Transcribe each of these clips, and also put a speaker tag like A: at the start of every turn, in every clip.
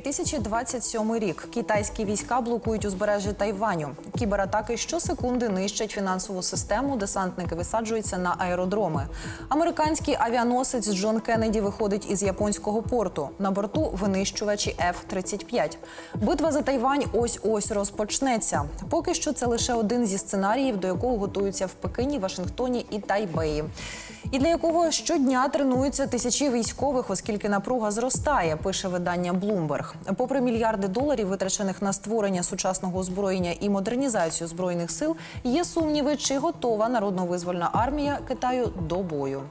A: 2027 рік. Китайські війська блокують узбережжя Тайваню. Кібератаки щосекунди нищать фінансову систему. Десантники висаджуються на аеродроми. Американський авіаносець Джон Кеннеді виходить із японського порту. На борту винищувачі F-35. Битва за Тайвань ось ось розпочнеться. Поки що це лише один зі сценаріїв, до якого готуються в Пекині, Вашингтоні і Тайбеї. І для якого щодня тренуються тисячі військових, оскільки напруга зростає, пише видання Bloomberg. Попри мільярди доларів, витрачених на створення сучасного озброєння і модернізацію збройних сил, є сумніви, чи готова народно-визвольна армія Китаю до бою.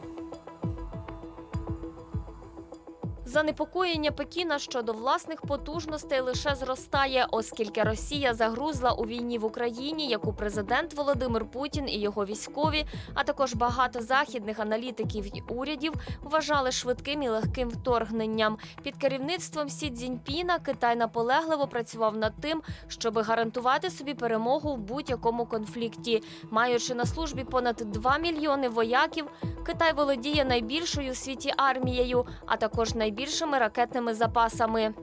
B: Занепокоєння Пекіна щодо власних потужностей лише зростає, оскільки Росія загрузла у війні в Україні, яку президент Володимир Путін і його військові, а також багато західних аналітиків і урядів вважали швидким і легким вторгненням. Під керівництвом Сі Цзіньпіна Китай наполегливо працював над тим, щоб гарантувати собі перемогу в будь-якому конфлікті. Маючи на службі понад 2 мільйони вояків, Китай володіє найбільшою у світі армією, а також найбільшими ракетними запасами.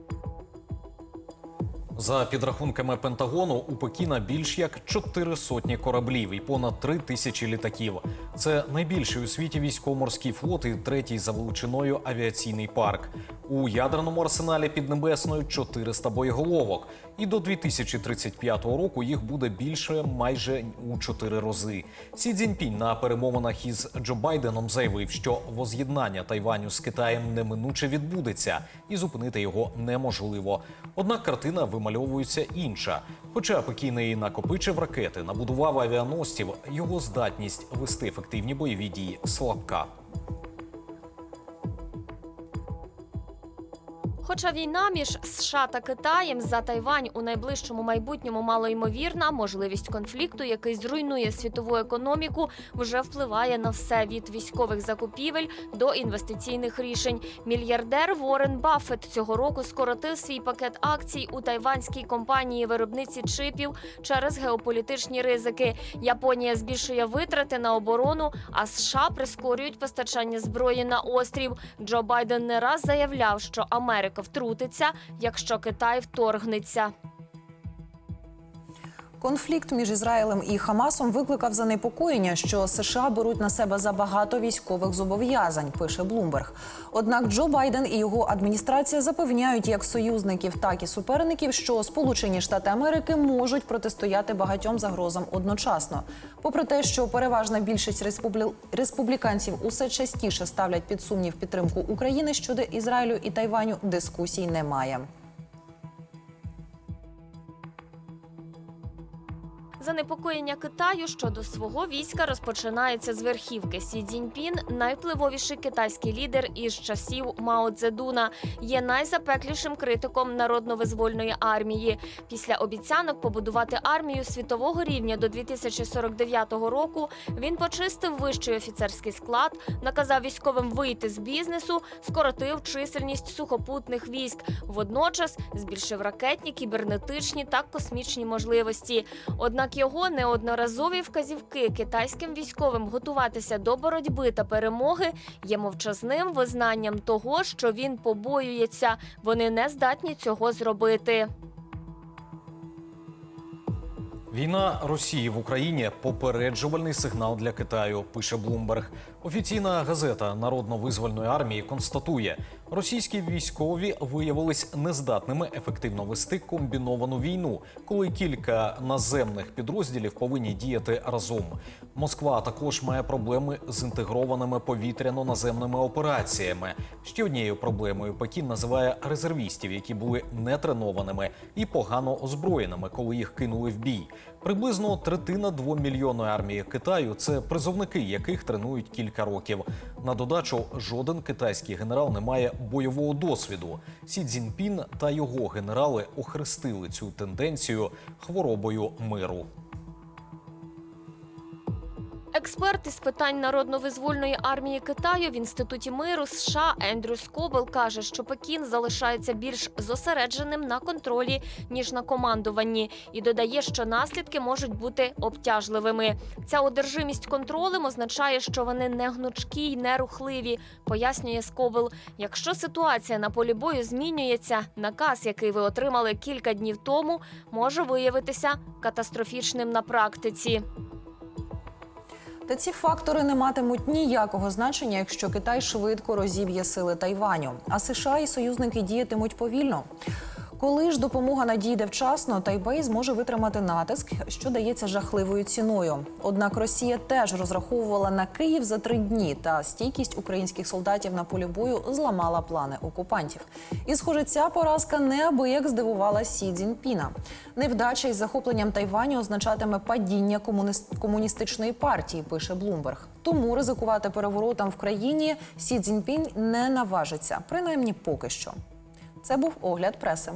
C: За підрахунками Пентагону, у Пекіна більш як чотири сотні кораблів і понад три тисячі літаків. Це найбільший у світі військово-морський флот і третій за величиною авіаційний парк. У ядерному арсеналі Піднебесною 400 боєголовок. І до 2035 року їх буде більше майже у чотири рази. Сі Цзіньпінь на перемовинах із Джо Байденом заявив, що воз'єднання Тайваню з Китаєм неминуче відбудеться, і зупинити його неможливо. Однак картина вимальовується інша. Хоча Пекін накопичив ракети, набудував авіаносців, його здатність вести ефективні бойові дії слабка.
B: Хоча війна між США та Китаєм за Тайвань у найближчому майбутньому малоймовірна, можливість конфлікту, який зруйнує світову економіку, вже впливає на все від військових закупівель до інвестиційних рішень. Мільярдер Ворен Баффет цього року скоротив свій пакет акцій у тайванській компанії виробниці чипів через геополітичні ризики. Японія збільшує витрати на оборону, а США прискорюють постачання зброї на острів. Джо Байден не раз заявляв, що Америка втрутиться, якщо Китай вторгнеться.
A: Конфлікт між Ізраїлем і Хамасом викликав занепокоєння, що США беруть на себе забагато військових зобов'язань. Пише Блумберг. Однак Джо Байден і його адміністрація запевняють як союзників, так і суперників, що Сполучені Штати Америки можуть протистояти багатьом загрозам одночасно. Попри те, що переважна більшість республі... республіканців усе частіше ставлять під сумнів підтримку України щодо Ізраїлю і Тайваню, дискусій немає.
B: Занепокоєння Китаю щодо свого війська розпочинається з верхівки. Сі Цзіньпін, найвпливовіший китайський лідер із часів Мао Цзедуна, є найзапеклішим критиком народно-визвольної армії. Після обіцянок побудувати армію світового рівня до 2049 року він почистив вищий офіцерський склад, наказав військовим вийти з бізнесу, скоротив чисельність сухопутних військ. Водночас збільшив ракетні, кібернетичні та космічні можливості. Однак його неодноразові вказівки китайським військовим готуватися до боротьби та перемоги є мовчазним визнанням того, що він побоюється. Вони не здатні цього зробити.
C: Війна Росії в Україні попереджувальний сигнал для Китаю. Пише Блумберг. Офіційна газета Народно-визвольної армії констатує, російські військові виявились нездатними ефективно вести комбіновану війну, коли кілька наземних підрозділів повинні діяти разом. Москва також має проблеми з інтегрованими повітряно-наземними операціями. Ще однією проблемою Пекін називає резервістів, які були нетренованими і погано озброєними, коли їх кинули в бій. Приблизно третина двомільйонної армії Китаю це призовники, яких тренують кілька років. На додачу, жоден китайський генерал не має бойового досвіду. Сі Цзіньпін та його генерали охрестили цю тенденцію хворобою миру.
B: Експерт із питань народно-визвольної армії Китаю в інституті миру США Ендрю Скобел каже, що Пекін залишається більш зосередженим на контролі ніж на командуванні, і додає, що наслідки можуть бути обтяжливими. Ця одержимість контролем означає, що вони не гнучкі й не рухливі, пояснює Скобел. Якщо ситуація на полі бою змінюється, наказ, який ви отримали кілька днів тому, може виявитися катастрофічним на практиці.
A: Та ці фактори не матимуть ніякого значення, якщо Китай швидко розіб'є сили Тайваню, а США і союзники діятимуть повільно. Коли ж допомога надійде вчасно, Тайбей зможе витримати натиск, що дається жахливою ціною. Однак Росія теж розраховувала на Київ за три дні, та стійкість українських солдатів на полі бою зламала плани окупантів. І, схоже, ця поразка неабияк здивувала Сі Цзіньпіна. Невдача із захопленням Тайваню означатиме падіння комунист- комуністичної партії, пише Блумберг. Тому ризикувати переворотом в країні Сі Цзіньпінь не наважиться, принаймні поки що. Це був огляд преси.